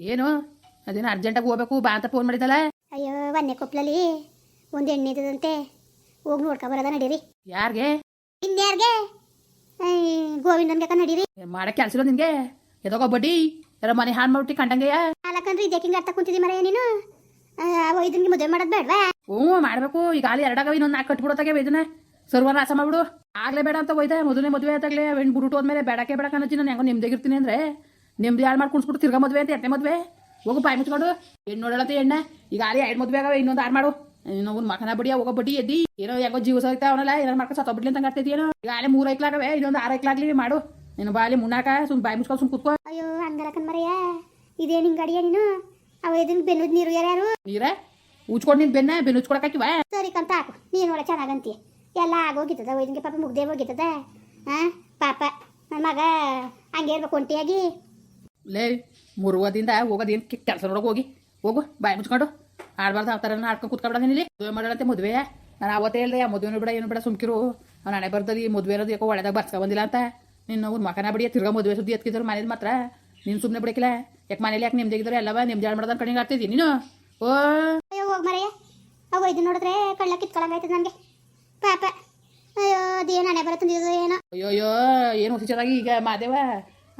ಏನು? ಅದೇನು ಅರ್ಜೆಂಟಾಗಿ ಹೋಗ್ಬೇಕು ಬಾ ಅಂತ ಫೋನ್ ಮಾಡಿದಲ್ಲ ಅಯ್ಯೋ ವನ್ನೆ ಕೊಪ್ಲಲ್ಲಿ ಒಂದು ಎಣ್ಣೆ ಇದ್ದದಂತೆ. ಹೋಗಿ ನೋಡ್ಕೊ ಬರೋದ ನಡೀರಿ. ಯಾರಿಗೆ? ಇನ್ಯಾರ್ಗೆ? ಗೋವಿಂದನ್ಗೆ ನಡೀರಿ. ಮಾಡಕ್ಕೆ ಕೆಲಸ ಇಲ್ಲ ನಿನ್ಗೆ? ಎದೋಗೋ ಬಡ್ಡಿ ಯಾರೋ ಮನೆ ಹಾಳು ಮಾಡ್ಬಿಟ್ಟು ಕಂಡಂಗೆಯ? ಅಲ್ಲಕಂದ್ರೆ ಇದಕ್ಕೆ ಹಿಂಗೆ ಅರ್ಥ ಕುಂತಿದ್ದಿ ಮರ ನೀನು? ಇದನ್ಗೆ ಮದುವೆ ಮಾಡೋದು ಬೇಡವಾ? ಹ್ಞೂ ಮಾಡಬೇಕು. ಈಗ ಅಲ್ಲಿ ಎರಡಾಗವ ಇನ್ನೊಂದು ನಾಲ್ಕು ಕಟ್ಬಿಡೋತಾಗೆ ಇದನ್ನ ಸರ್ವ ನಾಶ ಮಾಡ್ಬಿಡು. ಆಗ್ಲೇ ಬೇಡ ಅಂತ ಹೋಯ್ತಾ ಮೊದಲನೇ ಮದುವೆ ಆದಾಗಲೇ ಹೆಣ್ಣು ಬುಡುಟು ಹೋದ್ಮೇಲೆ ಬೇಡಕ್ಕೆ ಬೇಡ ಅನ್ನೋದು ನಾನು ಹೆಂಗೋ ನಿಮ್ದಾಗಿರ್ತೀನಿ ಅಂದ್ರೆ. ನಿಮ್ದು ಯಾರು ಮಾಡಿ ಕುಣಿಸ್ಬಿಟ್ಟು ತಿರ್ಗಾ ಮದುವೆ ಅಂತ ಎರಡನೇ ಮದುವೆ? ಹೋಗು ಬಾಯಿ ಮುಚ್ಕೊಂಡು. ಹೆಣ್ಣು ನೋಡೋಣ ಎಣ್ಣೆ ಈಗ ಅಲ್ಲಿ ಎರಡು ಮದುವೆ ಆಗವೆ ಇನ್ನೊಂದು ಆರು ಮಾಡು. ಇನ್ನೊಂದು ಮಕನ ಬಡಿಯ ಹೋಗೋ ಬಡ್ಡಿ ಎದ್ದಿ. ಏನೋ ಯಾಕೋ ಜೀವ ಸಾಗ್ತಾ ಅವನಲ್ಲ ಏನಾರು ಮಾಡ್ಕೊಂಡು ಸತ್ತೋಗ್ಬಿಡ್ಲಿ ಅಂತ ಆಗ್ತೈತಿ ಈಗ ಅಲ್ಲಿ ಮೂರು ಐಕ್ಲಾಗವೆ ಇನ್ನೊಂದು ಆರು ಐಕ್ಲಾಗ್ಲಿ ಮಾಡು. ನೀನು ಬಾಲಿ ಮುನ್ನಾಕ ಸುಮ್ ಬಾಯಿ ಮುಚ್ಕೊಂಡು ಸುಮ್ ಕುತ್ಕೋ. ಅಯ್ಯೋ ಹಂಗಲಕನ್ ಮರೆಯ ಇದೇನು ಹಿಂಗೆ ಅಡಿಯ ನೀನು? ಅವ ಇದನ್ನ ಬೆನ್ನದ ನೀರು ಯಾರು ನೀರ? ಉಚ್ಕೊಂಡು ನಿನ್ ಬೆನ್ನ ಬೆನ್ನು ಉಚ್ಕೊಳಕಾಕಿವ ಸರಿ ಕಂತ ಹಾಕು. ನೀನು ನೋಡ ಚೆನ್ನಾಗಂತಿ ಎಲ್ಲ ಆಗೋಗಿತ್ತದ ಇದನ್ಗೆ ಪಾಪ ಮುಗ್ದೇ ಹೋಗಿತ್ತದ ಹಾ ಪಾಪ. ನನ್ನ ಮಗ ಹಂಗೆ ಇರ್ಬೇಕು ಒಂಟಿಯಾಗಿ. ಲೇ ಮುರುವದಿಂದ ಹೋಗೋದೇನು ಕೆಲಸ ನೋಡೋಕೆ ಹೋಗಿ. ಹೋಗು ಬಾಯಿ ಮುಚ್ಕೊಂಡು. ಆಡ್ಬಾರ್ದು ಆ ಥರ ಆಡ್ಕೊಂಡು ಕೂತ್ಕೊಬಿಡ ಇಲ್ಲಿ? ಮದುವೆ ಮಾಡೋಣಂತೆ ಮದುವೆ. ನಾನು ಅವತ್ತೇ ಇಲ್ಲದೆ ಆ ಮದುವೆನೂ ಬಿಡ ಏನು ಬಿಡ ಸುಮ್ಕಿರು. ಅವ್ನು ಹಣೆ ಬರ್ತದೆ ಈ ಮದುವೆ ಇರೋದು ಯಾಕೋ ಒಳ್ಳೆದಾಗ ಬರ್ಸ್ಕೊ ಬಂದಿಲ್ಲ ಅಂತ. ನಿನ್ನ ಅವ್ರು ಮಕನ ಬಡಿಯ ತಿರ್ಗಾ ಮದುವೆ ಸುದ್ದಿ ಎತ್ಕಿದ್ರು ಮನೇಲಿ ಮಾತ್ರ. ನೀನು ಸುಮ್ಮನೆ ಬಿಡಕಿಲ್ಲ. ಯಾಕೆ ಮನೇಲಿ ಯಾಕೆ ನಿಮ್ದಿದ್ರೆ ಎಲ್ಲವ? ನಿಮ್ದು ಹಾಳು ಮಾಡೋದು ಕಣಿಗೆ ಆಗ್ತಿದ್ದಿ ನೀನು? ಓ. ಹೋಗಿ ಮರೆಯ ಅವ ಇದು ನೋಡಿದ್ರೆ ಕಳ್ಳ ಕಿತ್ಕೊಳಂಗಾಯ್ತದ ನನಗೆ. ಪಾಪ. ಅಯ್ಯೋ ಅದೇನು ಹಣೆ ಬರತ್ತಂದಿದ್ದು ಏನೋ. ಅಯ್ಯೋ ಅಯ್ಯೋ ಏನು ಹುಷಾರಾಗಿ ಈಗ ಮಾದೇವ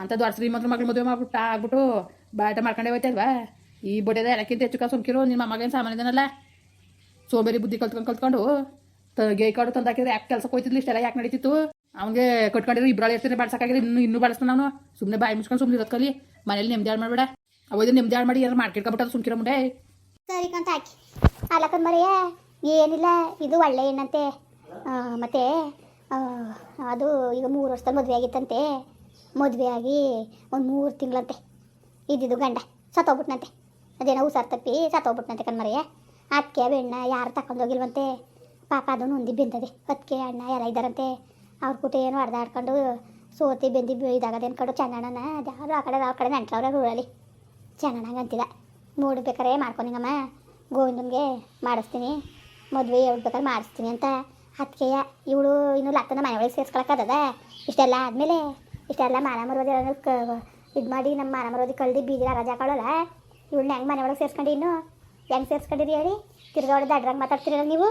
ಅಂತ ದೊಡ್ಡ ಶ್ರೀಮಂತ್ರ ಮಗಳು ಮದುವೆ ಮಾಡ್ಬಿಟ್ಟು, ಆಗ್ಬಿಟ್ಟು ಬಾಟ ಮಾಡ್ಕೊಂಡೇ ಹೋಯ್ತಲ್ವಾ ಈ ಬೊಡೆದ ಎಲ್ಲಕ್ಕಿಂತ ಹೆಚ್ಚು ಕಾಸು ಸುಮ್ಕಿರು ನಿಮ್ಮ ಮಗನ ಸಾಮಾನ್ಯದನಲ್ಲ ಸೋಬೇರಿ ಬುದ್ಧಿ ಕಲ್ತ್ಕೊಂಡು ಕಲ್ತ್ಕೊಂಡು ಗೇ ಕಾಡು ತಂದಾಕಿದ್ರೆ ಯಾಕೆ ಕೆಲಸಕ್ಕೆ ಹೋಯ್ತಿದ್ಲಿ? ಇಷ್ಟೆಲ್ಲ ಯಾಕೆ ನಡೀತಿತ್ತು? ಅವ್ನಿಗೆ ಕಟ್ಕೊಂಡಿರೋ ಇಬ್ಬರು ಇರ್ತೀನಿ ಬಾಡ್ಸಕ್ಕಾಗಿಲ್ಲ ಇನ್ನು ಇನ್ನೂ ಬಾಡಿಸ್ತಾನ ಅವನು. ಸುಮ್ಮನೆ ಬಾಯಿ ಮುಚ್ಕೊಂಡು ಸುಮ್ಮನೆ ಇರೋದು ಕಲಿ. ಮನೇಲಿ ನೆಮ್ಮದಿ ಹಾಳು ಮಾಡಬೇಡ. ಅವಾಗ ನೆಮ್ಮದಿ ಹಾಳು ಮಾಡಿ ಯಾರು ಮಾಡ್ಕಿಟ್ಕೊಬಿಟ್ಟು ಸುಮ್ಕಿರೋ ಮುಂಡೆ ಸರಿ ಕಂತ, ಹಾಕಿ. ಅಲ್ಲಕನ್ ಮರೆಯ, ಏನಿಲ್ಲ, ಇದು ಒಳ್ಳೆ ಏನಂತೆ? ಮತ್ತೆ ಅದು ಈಗ ಮೂರು ವರ್ಷದ ಮದುವೆ ಆಗಿತ್ತಂತೆ. ಮದುವೆ ಆಗಿ ಒಂದು ಮೂರು ತಿಂಗಳಂತೆ. ಇದ್ದಿದ್ದು ಗಂಡ ಸತ್ತೋಗ್ಬಿಟ್ನಂತೆ. ಅದೇನೋ ಹುಷಾರು ತಪ್ಪಿ ಸತ್ತೋಗ್ಬಿಟ್ನಂತೆ ಕಣ್ಮರೆಯ. ಅದಕ್ಕೆ ಬೆಣ್ಣ ಯಾರು ತಗೊಂಡೋಗಿಲ್ವಂತೆ ಪಾಪ ಅದನ್ನು ಒಂದು ಬೆಂದದೆ. ಅದಕ್ಕೆ ಅಣ್ಣ ಯಾರ ಇದ್ದಾರಂತೆ. ಅವ್ರ ಕೂಟ ಏನು ಹೊಡೆದಾಡ್ಕೊಂಡು ಸೋತಿ ಬೆಂದಿ ಇದಾಗದೆ ಅನ್ಕೊಂಡು ಚೆನ್ನಣ್ಣನ. ಯಾರು ಆ ಕಡೆ ಆ ಕಡೆ ನೆಂಟ್ರವ್ರೆ ಊರಲ್ಲಿ ಚೆನ್ನಣ್ಣಂಗೆ ಅಂತಿದ ನೋಡ್ಬೇಕಾರೆ ಮಾಡ್ಕೊಂಡಿங்கಮ್ಮ ಗೋವಿಂದನಿಗೆ ಮಾಡಿಸ್ತೀನಿ. ಮದುವೆ ಹೇಳ್ಬೇಕಾದ್ರೆ ಮಾಡಿಸ್ತೀನಿ ಅಂತ. ಅದಕ್ಕೆ ಇವಳು ಇನ್ನು ಲಕ್ಕನ ಮನೆ ಒಳಗೆ ಸೇರ್ಸ್ಕೊಳಕ್ಕದ ಇಷ್ಟೆಲ್ಲ ಆದಮೇಲೆ ಇಷ್ಟೆಲ್ಲ ಮಾನ ಮರೋದಿ ಇದು ಮಾಡಿ ನಮ್ಮ ಮಾನ ಮರೋದಿ ಕಳ್ದು ಬೀದಿರ ರಜಾ ಹಾಕೊಳ್ಳಲ್ಲ ಇವಳನ್ನ ಹೆಂಗೆ ಮನೆ ಒಳಗೆ ಸೇರ್ಸ್ಕೊಂಡು ಇನ್ನು? ಹೆಂಗೆ ಸೇರ್ಸ್ಕೊಂಡಿರಿ ಹೇಳಿ? ತಿರ್ಗಾ ಹೊಡೆದು ಅಡ್ರಂಗೆ ಮಾತಾಡ್ತೀರಲ್ಲ ನೀವು?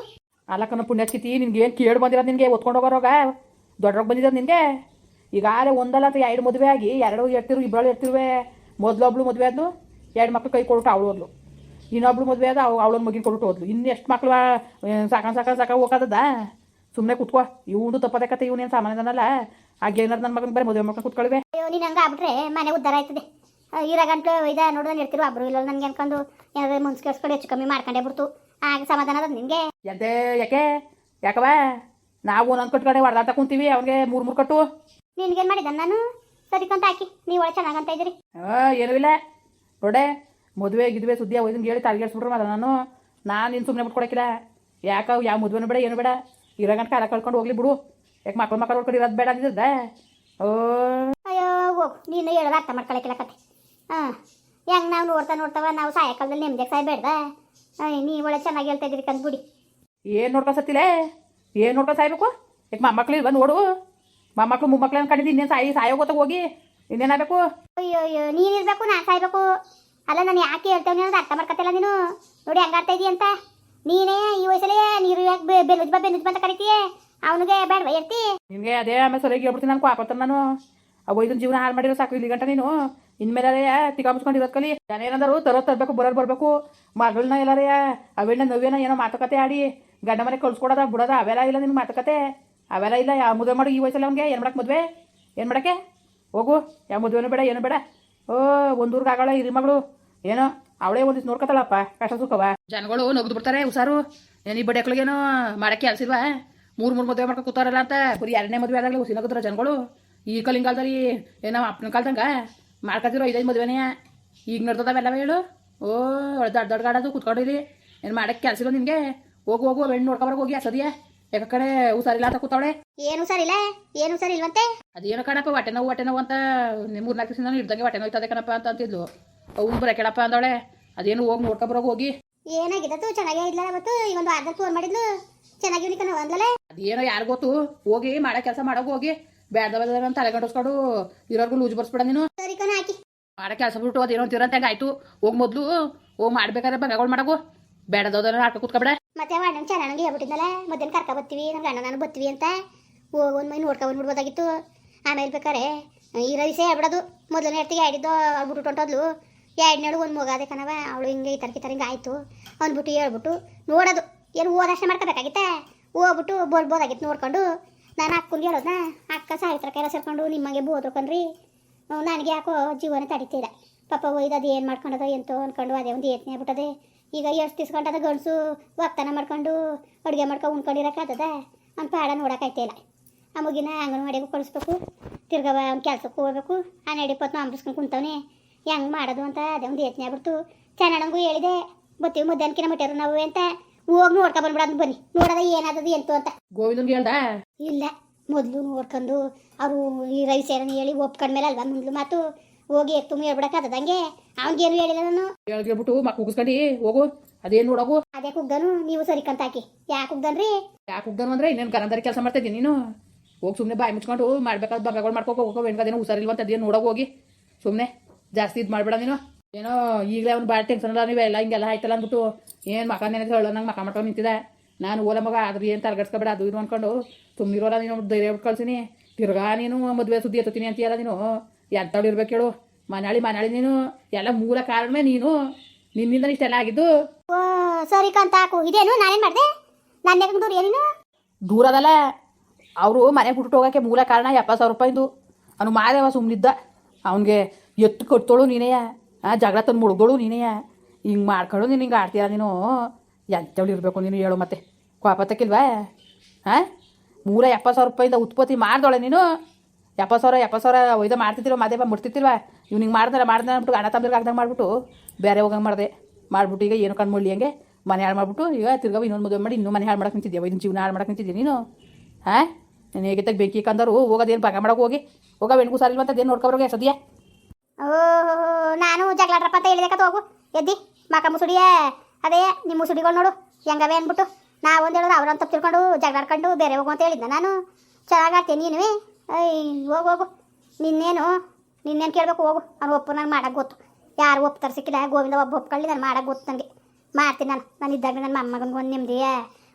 ಅಲ್ಲಕ್ಕನ ಪುಣ್ಯಸ್ಥಿತಿ ನಿನ್ಗೆ ಏನು ಕೇಳಿ ಬಂದಿರೋದು ನಿನಗೆ? ಓದ್ಕೊಂಡು ಹೋಗೋರೋಗ ದೊಡ್ಡರೋಗ ಬಂದಿರೋದು ನಿನಗೆ? ಈಗಾಗಲೇ ಒಂದಲ್ಲ ಅಥವಾ ಎರಡು ಮದುವೆ ಆಗಿ ಎರಡು ಇರ್ತಿರು ಇಬ್ಬರು ಎರ್ತಿರುವೆ. ಮೊದಲೊಬ್ಳು ಮದುವೆ ಆದ್ಲು, ಎರಡು ಮಕ್ಳು ಕೈ ಕೊಟ್ಟು ಅವಳು ಹೋದ್ಲು. ಇನ್ನೊಬ್ಳು ಮದುವೆ ಆದ ಅವ್ ಅವಳನ್ನ ಮಗಿನ ಕೊಟ್ಟು ಹೋದ್ಲು. ಇನ್ನು ಎಷ್ಟು ಮಕ್ಳು ಸಾಕ ಸಾಕ ಸಾಕ ಹೋಗೋದದ ಸುಮ್ಮನೆ ಕುತ್ಕೋ. ಇವ್ನು ತಪ್ಪದೆ ಕತೆ, ಇವನೇನು ಸಾಮಾನ್ಯದನಲ್ಲ. ಗೇನರ್ ನನ್ನ ಮಗನ ಬರೀ ಮದುವೆ ಮಕ್ಕಳು ಕುತ್ಕೊಳ್ವೆ. ಅಯ್ಯೋ ನೀನು ಹಂಗೆ ಆಗ್ಬಿಟ್ರೆ ಮನೆ ಉದ್ದಾರ ಆಯ್ತದೆ. ಇರೋ ಗಂಟು ಇದ ನೋಡಿದ್ರೆ ಇರ್ತಿರು ಒಬ್ರು ಇಲ್ಲ ನನಗೆ ಅನ್ಕೊಂಡು ಏನಾದ್ರು ಮುನ್ಸ್ ಕೇಳಿಸ್ಕೊಂಡು ಹೆಚ್ಚು ಕಮ್ಮಿ ಮಾಡ್ಕೊಂಡೇ ಬಿಡ್ತು. ಆಗ ಸಮಾಧಾನ ಅದ ನಿನಗೆ? ಎಂತೆ ಯಾಕೆ? ಯಾಕವ ನಾವು ಒಂದೊಂದು ಕಟ್ಕಡೆ ಹೊಡೆದಾಟ ಕುಂತೀವಿ ಅವ್ನಿಗೆ ಮೂರು ಮೂರು ಕಟ್ಟು. ನಿನ್ಗೇನು ಮಾಡಿದ ನಾನು? ಸರಿ ಕಂತ ಹಾಕಿ ನೀವು ಒಳ್ಳೆ ಚೆನ್ನಾಗಂತ ಇದ್ದೀರಿ. ಆ, ಏನೂ ಇಲ್ಲ. ನೋಡೆ ಮದುವೆ ಗಿದುವೆ ಸುದ್ದಿ ಹೋಯ್ದಂಗೆ ಹೇಳಿ ತಲೆಗೆಡ್ಸ್ಬಿಟ್ರು ಮಾಡ ನಾನು. ನಾನು ನಿನ್ ಸುಮ್ಮನೆ ಬಿಟ್ಕೊಡಕಿಲ್ಲ ಯಾಕೆ ಯಾವ ಮದುವೆನೂ ಬೇಡ ಏನು ಬೇಡ. ಇರೋ ಗಂಟೆ ಕಾಲ ಕಳ್ಕೊಂಡು ಹೋಗ್ಲಿ ಬಿಡು. ಯಾಕೆ ಮಕ್ಕಳು ಮಕ್ಕಳು ಹೊಡ್ಕೊಂಡು ಇರೋದು ಬೇಡ ಅಂದಿದ್ದ ಓ. ಅಯ್ಯೋ ಹೋಗು. ನೀನು ಹೇಳೋದು ಅರ್ಥ ಮಾಡ್ಕೊಳಕಿಲ್ಲ ಕತೆ ಹಾಂ. ಹೆಂಗೆ ನಾವು ನೋಡ್ತಾ ನೋಡ್ತಾವ ನಾವು ಸಾಯಂಕಾಲದಲ್ಲಿ ನೆಮ್ಮದಿಯಾಗಿ ಸಾಯ್ಬೇಡ್ದ ನೀ ಒಳ್ಳೆ ಚೆನ್ನಾಗಿ ಹೇಳ್ತಾ ಇದ್ದೀರಿ ಕಂದು ಬಿಡಿ. ಏನು ನೋಡ್ಕೊ ಸತ್ತಿಲೆ? ಏನು ನೋಡ್ಕೊ ಸಾಯ್ಬೇಕು? ಯಾಕೆ ಮೊಮ್ಮಕ್ಳು ಇಲ್ವ ನೋಡು. ಮೊಮ್ಮಕ್ಳು ಮೊಮ್ಮಕ್ಳು ಅನ್ಕೊಂಡಿದ್ದು ಇನ್ನೇನು ಸಾಯಿ ಸಾಯೋ ಗೊತ್ತಾಗ ಹೋಗಿ. ಇನ್ನೇನಾಗಬೇಕು ಅಯ್ಯೋ ಅಯ್ಯೋ ನೀನು ಇರಬೇಕು ನಾನು ಸಾಯ್ಬೇಕು. ಅಲ್ಲ ನಾನು ಯಾಕೆ ಹೇಳ್ತೇವೆ ಅನ್ನೋದು ಅರ್ಥ ಮಾಡ್ಕೊತಿಲ್ಲ ನೀನು? ನೋಡಿ ಹೆಂಗೆ ಆಡ್ತಾ ಇದೀಯ ಅಂತ. ನೀನೇ ಈ ವಯಸ್ಸಲ್ಲೇ ನೀರು ಯಾಕೆ ಬೆಲ್ಲುಜ್ಬ ಬೆಲ್ಲುಜ್ಬ ಅಂತ ಕರಿತೀಯ? ಅವನಿಗೆ ಬೇಡವಾ ಇರ್ತಿ ನಿನಗೆ ಅದೇ ಆಮೇಲೆ ಸರಿಯಾಗಿ ಹೇಳ್ಬಿಡ್ತೀನಿ ನಾನು ಕಾಪಾಡ್ತಾನೆ ನಾನು. ಅವು ಇದನ್ನ ಜೀವನ ಹಾಳು ಮಾಡಿರೋ ಸಾಕು ಇಲ್ಲಿ ಗಂಟ ನೀನು ಇನ್ಮೇಲೆ ತಿಕ್ಕ ಇರೋದ್ ಕಲಿ. ಜನ ಏನಂದರು ತರೋ ತರಬೇಕು ಬರೋರು ಬರಬೇಕು. ಮಗಳನ್ನ ಎಲ್ಲಾರೇ ಅವೆಣ್ಣ ನವ್ಯನ ಏನೋ ಮಾತುಕತೆ ಆಡಿ. ಗಂಡ ಮನೆ ಕಳ್ಸ್ಕೊಡೋದ ಬಿಡೋದ ಅವೆಲ್ಲ ಇಲ್ಲ ನಿನ್ನ ಮಾತುಕತೆ. ಅವೆಲ್ಲ ಇಲ್ಲ ಯಾವ ಮದುವೆ ಮಾಡಿ ಈ ವಯಸ್ಸಲ್ಲಿ ಅವ್ನಿಗೆ. ಏನು ಮಾಡಕ್ಕೆ ಮದುವೆ? ಏನು ಮಾಡಕ್ಕೆ? ಹೋಗು ಯಾವ ಮದುವೆನೂ ಬೇಡ ಏನು ಬೇಡ. ಓ ಒಂದೂರ್ಗೆ ಆಗೋಳ ಇರಿ ಮಗಳು. ಏನೋ ಅವಳೇ ಒಂದಿಷ್ಟು ನೋಡ್ಕೊತಾಳಪ್ಪ ಕಷ್ಟ ಸುಖವ. ಜನಗಳು ನಗ್ದು ಬಿಡ್ತಾರೆ ಹುಷಾರು. ಏನು ಈ ಮಾಡಕ್ಕೆ ಕೆಲಸ ಇಲ್ವಾ? ಮೂರು ಮೂರು ಮದುವೆ ಮಾಡ್ಕೊಂಡು ಕೂತಾರಲ್ಲ ಅಂತ. ಬರೀ ಎರಡನೇ ಮದುವೆ ಆದಾಗಲೇ ಹುಸಿ ನಗದ್ರ ಜನಗಳು. ಈ ಕಲಿನ ಕಾಲದಲ್ಲಿ ಏನೋ ಅಪ್ಪನ ಕಾಲದಂಗ ಮಾಡ್ಕೊತಿರೋ ಐದೈದು ಮದುವೆನೇ. ಈಗ ನಡ್ದದವೆಲ್ಲವ ಹೇಳು? ಓ ದೊಡ್ಡ ದೊಡ್ಡ ಗಾಡದು ಕೂತ್ಕೊಂಡಿರಿ. ಏನು ಮಾಡಕ್ಕೆ ಕೆಲಸ ಇಲ್ಲ ನಿನಗೆ? ಹೋಗು ಹೋಗು ಹೆಣ್ಣು ನೋಡ್ಕೊಬರಕ್ಕೆ ಹೋಗಿ ಸದ್ಯ? ಯಾಕ ಕಡೆ ಹುಷಾರಿಲ್ಲ ಅಂತ ಕೂತಾವಳೆ? ಏನು ಹುಷಾರಿಲ್ಲ ಏನು ಹುಷಾರಿಲ್ಲ ಮತ್ತೆ ಅದೇನೋ ಕಣಪ್ಪ ಹೊಟ್ಟೆ ನೋವು ಹೊಟ್ಟೆ ನೋವು ಅಂತ ಮೂರ್ನಾಲ್ಕು ದಿವಸ ಹಿಡ್ದಂಗೆ ಹೊಟ್ಟೆ ನೋಯ್ತದೆ ಕಣಪ್ಪ ಅಂತ ಅಂತಿದ್ಲು. ಅವ್ನು ಬರಕೆಳಪ್ಪ ಅಂದವಳೆ. ಅದೇನು ಹೋಗಿ ನೋಡ್ಕೊಬರೋಕೆ ಹೋಗಿ. ಏನಾಗಿದ್ದು ಚೆನ್ನಾಗೇ ಇದ್ಲ ಮತ್ತು? ಈಗ ಒಂದು ವಾರದಲ್ಲಿ ಫೋನ್ ಮಾಡಿದ್ಲು? ಚೆನ್ನಾಗಿ ಕಣ ಅದೇನೋ ಯಾರು ಗೊತ್ತು? ಹೋಗಿ ಮಾಡೋ ಕೆಲಸ ಮಾಡೋಕೆ ಹೋಗಿ. ಬೇಡ ಬೇಡ ಅಂತ ತಲೆಗಂಡಿಸ್ಕೊಂಡು ಇರೋರ್ಗು ಲೂಜ್ ಬರ್ಸ್ಬೇಡ ನೀನು. ಸರಿ ಕಣ ಹಾಕಿ ಮಾಡೋ ಕೆಲಸ ಬಿಟ್ಟು ಅದೇನೋ ತಿರಂತ ಆಯ್ತು ಹೋಗ್ ಮೊದಲು ಹೋಗಿ ಮಾಡ್ಬೇಕಾದ್ರೆ ಬಂಗಗಳು ಮಾಡಕು ಬೇಡದೋದನ್ನ ಆಟ ಕೂತ್ಕೊಬೇಡ ಮತ್ತೆ ಅಣ್ಣನ ಚೆನ್ನಾಗಿ ಹೇಳ್ಬಿಟ್ಟಿದ್ನಲ್ಲ ಮಧ್ಯಾಹ್ನ ಕರ್ಕ ಬತ್ತೀವಿ ನಮ್ಮ ಅಣ್ಣ ನಾನು ಬತ್ತೀವಿ ಅಂತ. ಹೋಗಿ ಒಂದು ಮೈ ನೋಡ್ಕೊ ಬಂದ್ಬಿಡ್ಬೋದಾಗಿತ್ತು ಆಮೇಲೆ ಬೇಕಾರೆ ಇರೋ ದಿವಸ ಹೇಳ್ಬಿಡೋದು. ಮೊದಲನೇ ಹೆರ್ತಿಗೆ ಆಡಿದ್ದು ಬಿಟ್ಟು ಹೊಂಟೋದ್ಲು. ಎರಡನೇಳು ಒಂದು ಮಗಾದೆ ಕಣವ. ಅವಳು ಹಿಂಗೆ ಈ ಥರ ಈ ಥರ ಹಿಂಗೆ ಆಯಿತು ಅಂದ್ಬಿಟ್ಟು ಹೇಳ್ಬಿಟ್ಟು ನೋಡೋದು. ಏನು ಓದಷ್ಟೇ ಮಾಡ್ಕೋಬೇಕಾಗಿತ್ತ? ಹೋಗ್ಬಿಟ್ಟು ಬರ್ಬೋದಾಗಿತ್ತು ನೋಡ್ಕೊಂಡು. ನಾನು ಅಕ್ಕನಿಗೆ ಹೇಳೋದನ್ನ ಅಕ್ಕ ಸಾಹಿತ್ರ ಕೈಲ ಸೇರ್ಕೊಂಡು ನಿಮ್ಮಂಗೆ ಬೋದ್ರು ನನಗೆ ಯಾಕೋ ಜೀವನ ತಡಿತೀರ ಪಾಪ ಒಯ್ದು ಅದು ಏನು ಮಾಡ್ಕೊಂಡದ ಎಂತೋ ಅಂದ್ಕೊಂಡು ಅದೇ ಒಂದು ಯತ್ನೆ ಆಗ್ಬಿಟ್ಟದೆ. ಈಗ ಎಷ್ಟು ತಿಸ್ಕೊಂಡದ ಗಂಡಸು ಒಕ್ಕನ ಮಾಡ್ಕೊಂಡು ಅಡುಗೆ ಮಾಡ್ಕೊಂಡು ಉಣ್ಕೊಂಡಿರೋಕ್ಕಾಗದ ಅವ್ನ ಪಾಡ ನೋಡೋಕ್ಕಾಯ್ತಿಲ್ಲ ಆ ಮುಗಿನ ಅಂಗನವಾಡಿಗೂ ಕಳಿಸ್ಬೇಕು. ತಿರ್ಗವ ಅವ್ನ ಕೆಲಸಕ್ಕೆ ಹೋಗ್ಬೇಕು. ಆ ನಡಿಪತ್ತು ಅಂಬಿಸ್ಕೊಂಡು ಕುಂತವನೆ. ಹೆಂಗೆ ಮಾಡೋದು ಅಂತ ಅದೇ ಒಂದು ಯತ್ನೆ ಆಗ್ಬಿಡ್ತು. ಚೆನ್ನಾಗಂಗೂ ಹೇಳಿದೆ. ಬತ್ತೀವಿ ಮಧ್ಯಾಹ್ನಕಿನ ಮಟ್ಟಾರು ನಾವು ಅಂತ. ಹೋಗಿ ನೋಡ್ಕೊ ಬಂದ್ಬಿಡ ಬನ್ನಿ. ನೋಡದ ಏನಾದದು ಎಂತು ಅಂತ. ಗೋವಿಂದನ್ಗೆ ಹೇಳ್ದ? ಇಲ್ಲ ಮೊದಲು ನೋಡ್ಕೊಂಡು ಅವರು ಈ ರೈಸ್ ಏನ ಹೇಳಿ ಒಪ್ಕೊಂಡ್ಮೇಲೆ ಅಲ್ವಾ ಮುಂದ್ಲು ಮಾತು. ಹೋಗಿ ತುಂಬ ಹೇಳ್ಬಿಡಕ್ಕಾಗದಂಗೆ ಅವ್ನಿಗೇನು ಹೇಳಿಲ್ಲ ನಾನು. ಹೇಳ್ಬಿಟ್ಟು ಮಕ್ಕ ಉಗಿಸ್ಕೊಂಡು ಹೋಗು. ಅದೇನು ನೋಡೋಗು? ಅದೇ ಕುಗ್ಗನು ನೀವು ಸರಿಕಂತ ಹಾಕಿ. ಯಾಕೆ ಕುಗ್ಗನ್ರಿ ಯಾಕೆ ಕುಗ್ಗನು ಅಂದ್ರೆ ಇನ್ನೇನು ಗರಂದಾರಿ ಕೆಲಸ ಮಾಡ್ತಾ ಇದ್ದೀನಿ ನೀನು. ಹೋಗಿ ಸುಮ್ಮನೆ ಬಾಯಿ ಮುಚ್ಕೊಂಡು ಮಾಡ್ಬೇಕಾದ ಬಂಗಗಳು ಮಾಡ್ಕೋಕೆ ಹೋಗೋ ಹೆಂಗದೇನು ಹುಷಾರಿಲ್ವಂತ ಅದೇನು ನೋಡೋಗಿ ಹೋಗಿ. ಸುಮ್ಮನೆ ಜಾಸ್ತಿ ಇದು ಮಾಡ್ಬೇಡ ನೀನು. ಏನೋ ಈಗಲೇ ಅವ್ನು ಭಾಳ ಟೆನ್ಷನ್ ಅಲ್ಲ ನೀವೆಲ್ಲ ಹಿಂಗೆಲ್ಲ ಆಯ್ತಲ್ಲ ಅಂದ್ಬಿಟ್ಟು ಏನು ಮಕ ನೆನೆದು ಹೇಳೋ ನಂಗೆ ಮಕ ಮಾಡ್ಕೊಂಡು ನಿಂತಿದೆ. ನಾನು ಓಲ ಮಗ ಆದ್ರೆ ಏನು ತಲೆಗಡ್ಸ್ಕೊಬೇಡ ಅದು ಇದು ಅಂದ್ಕೊಂಡು ತುಂಬಿರೋಲ್ಲ ನೀನು ಧೈರ್ಯ ಕಳ್ಸಿನಿ. ತಿರ್ಗಾ ನೀನು ಮದುವೆ ಸುದ್ದಿ ಎತ್ತೀನಿ ಅಂತೀಯಲ್ಲ ನೀನು. ಎಂಥವ್ಳು ಇರ್ಬೇಕು ಹೇಳು. ಮನಾಳಿ ಮನಾಳಿ ನೀನು. ಎಲ್ಲ ಮೂಲ ಕಾರಣವೇ ನೀನು. ನಿನ್ನಿಂದ ಇಷ್ಟೆಲ್ಲ ಆಗಿದ್ದು. ಸರಿ ಕಂತ ಹಾಕು. ಇದೇನು? ನಾನೇನು ಮಾಡಿದೆ? ನನ್ನ ಯಾಕೆ ದೂರ ಏನೇನು ದೂರ ಅದಲ್ಲ. ಅವರು ಮನೆ ಬಿಟ್ಟು ಹೋಗೋಕ್ಕೆ ಮೂಲ ಕಾರಣ ಎಪ್ಪತ್ತು ಸಾವಿರ ರೂಪಾಯಿಂದು. ಅವನು ಮಾದೇವ ಸುಮ್ಮನಿದ್ದ ಅವನಿಗೆ ಎತ್ತು ಕಟ್ಟೋಳು ನೀನೆಯ. ಆ ಜಗಳ ತಂದು ಮುಳುಗೋಳು ನೀನೇ. ಹಿಂಗೆ ಮಾಡ್ಕೊಂಡು ನೀನು ಹಿಂಗೆ ಆಡ್ತೀಯ ನೀನು? ಎಂಥವಳು ಇರಬೇಕು ನೀನು ಹೇಳು ಮತ್ತೆ. ಕೋಪತ್ತಕ್ಕಿಲ್ವಾ ಹಾಂ ಮೂರ ಎಪ್ಪತ್ತು ಸಾವಿರ ರೂಪಾಯಿಂದ ಉತ್ಪತ್ತಿ ಮಾಡ್ದೋಳೆ ನೀನು. ಎಪ್ಪತ್ತು ಸಾವಿರ ಎಪ್ಪತ್ತು ಸಾವಿರ ಒಯ್ದ ಮಾಡ್ತಿದ್ದಿಲ್ವ, ಮಾದೇವ ಮುಟ್ತಿರ್ತಿಲ್ವ ಹಿಂಗೆ ಮಾಡ್ದಾರ ಮಾಡ್ದೆ ಅಂದ್ಬಿಟ್ಟು ಅಣ್ಣ ತಮ್ಮರಿಗೆ ಆಗ್ದಂಗೆ ಮಾಡಿಬಿಟ್ಟು ಬೇರೆ ಹೋಗಂಗೆ ಮಾಡಿದೆ. ಮಾಡಿಬಿಟ್ಟು ಈಗ ಏನು ಕಣ್ಣು ಮುಳ್ಳಿ ಹಂಗೆ? ಮನೆ ಹಾಳು ಮಾಡಿಬಿಟ್ಟು ಈಗ ತಿರ್ಗಾ ಇನ್ನೊಂದು ಮದುವೆ ಮಾಡಿ ಇನ್ನೂ ಮನೆ ಹಾಳು ಮಾಡಕ್ಕೆ ನಿಂತಿದ್ದೆ ಇದನ್ನ ಜೀವನ ಹಾಳು ಮಾಡಕ್ಕೆ ನಿಂತಿದ್ದೆ ನೀನು? ಹಾಂ ನೀನು ಹೇಗೆ ಬೆಂಕಿ ಕಂದರು ಹೋಗೋದೇನು ಭಾಗ ಮಾಡೋಕೆ ಹೋಗಿ? ಹೋಗ ಬೆಣ್ಗೂ ಸಾರಿಲ್ವ ಅಂತ ಅದೇನು ನೋಡ್ಕೊಬರೋಗೆ ಸದ್ಯ? ಓ, ನಾನು ಜಗಳಾಡ್ರಪ್ಪ ಅಂತ ಹೇಳಿದಕ್ಕ ಹೋಗು. ಎದ್ದಿ ಮಕ ಮುಸುಡಿಯ. ಅದೇ ನಿಮ್ಮ ಮುಸುಡಿಗಳು ನೋಡು, ಹೆಂಗವೆ ಅಂದ್ಬಿಟ್ಟು. ನಾವು ಒಂದು ಹೇಳಿದ್ರೆ ಅವ್ರಂತ ತಿಳ್ಕೊಂಡು ಜಗಳಾಡ್ಕೊಂಡು ಬೇರೆ ಹೋಗು ಅಂತ ಹೇಳಿದ್ದೆ ನಾನು. ಚೆನ್ನಾಗಿ ಆಡ್ತೀನಿ ನೀನುವೆ? ಹೋಗು ಹೋಗು. ನಿನ್ನೇನು ನಿನ್ನೇನು ಕೇಳಬೇಕು ಹೋಗು. ಅವ್ನು ಒಪ್ಪು ನಂಗೆ ಮಾಡಕ್ಕೆ ಗೊತ್ತು. ಯಾರು ಒಪ್ತಾರೆ ಸಿಕ್ಕಿಲ್ಲ, ಗೋವಿಂದ ಒಬ್ಬ ಒಪ್ಕೊಳ್ಳಿ, ನಾನು ಮಾಡಕ್ಕೆ ಗೊತ್ತು ನನಗೆ. ಮಾಡ್ತೀನಿ ನಾನು. ನಾನು ಇದ್ದಾಗ ನನ್ನ ಮೊಮ್ಮಗನಿಗೆ ಒಂದು ನೆಮ್ಮದಿಯ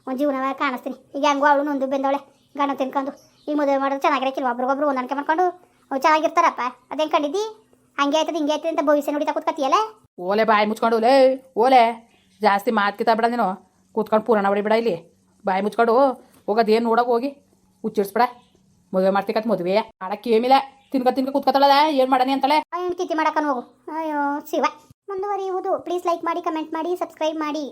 ಒಂದು ಜೀವನವ ಕಾಣಿಸ್ತೀನಿ. ಈಗ ಹೆಂಗೋ ಅವಳು ನೊಂದು ಬೆಂದವಳೆ, ಗಂಡ ತಿನ್ಕೊಂಡು. ಈಗ ಮದುವೆ ಮಾಡೋದು ಚೆನ್ನಾಗಿರಕ್ಕಿಲ್ಲ ಒಬ್ರಿಗೊಬ್ರು ಹೊಂದಾಣಿಕೆ ಮಾಡ್ಕೊಂಡು. ಚೆನ್ನಾಗಿರ್ತಾರಪ್ಪ. ಅದೇನು ಕಂಡಿದ್ದಿ? ಹಂಗೆ ಆಯ್ತದ ಹಿಂಗೆ ಆಯ್ತದೆ ಅಂತ ಭವಿಷ್ಯ ನೋಡಿತಾ ಕೂತ್ಕತಿಯಲ್ಲ ಓಲೆ ಬಾಯಿ ಮುಚ್ಕೊಂಡು ಲೇ ಓಲೆ ಜಾಸ್ತಿ ಮಾತು ಬಿಡ ನೀನು? ಕೂತ್ಕೊಂಡು ಪುರಾಣ ಬಿಡ ಇಲ್ಲಿ. ಬಾಯಿ ಮುಚ್ಕೊಂಡು ಹೋಗೋದೇನು ನೋಡೋಕೆ ಹೋಗಿ? ಹುಚ್ಚಿಡ್ಸ್ಬಿಡ. ಮದುವೆ ಮಾಡ್ತಿಕತ್ ಮದುವೆ ಮಾಡಕ್ಕೆ ಏಮಿಲ್ಲ ತಿನ್ಕ ತಿನ್ಕ ಕೂತ್ಕೊತಾಳದ ಏನು ಮಾಡನಿ ಅಂತಾಳೆ ಕಿತಿ ಕಿತ್ತಿ ಮಾಡಕ್ಕನು ಹೋಗು. ಅಯ್ಯೋ ಶಿವ. ಮುಂದುವರಿಯುವುದು. ಪ್ಲೀಸ್ ಲೈಕ್ ಮಾಡಿ ಕಮೆಂಟ್ ಮಾಡಿ ಸಬ್ಸ್ಕ್ರೈಬ್ ಮಾಡಿ.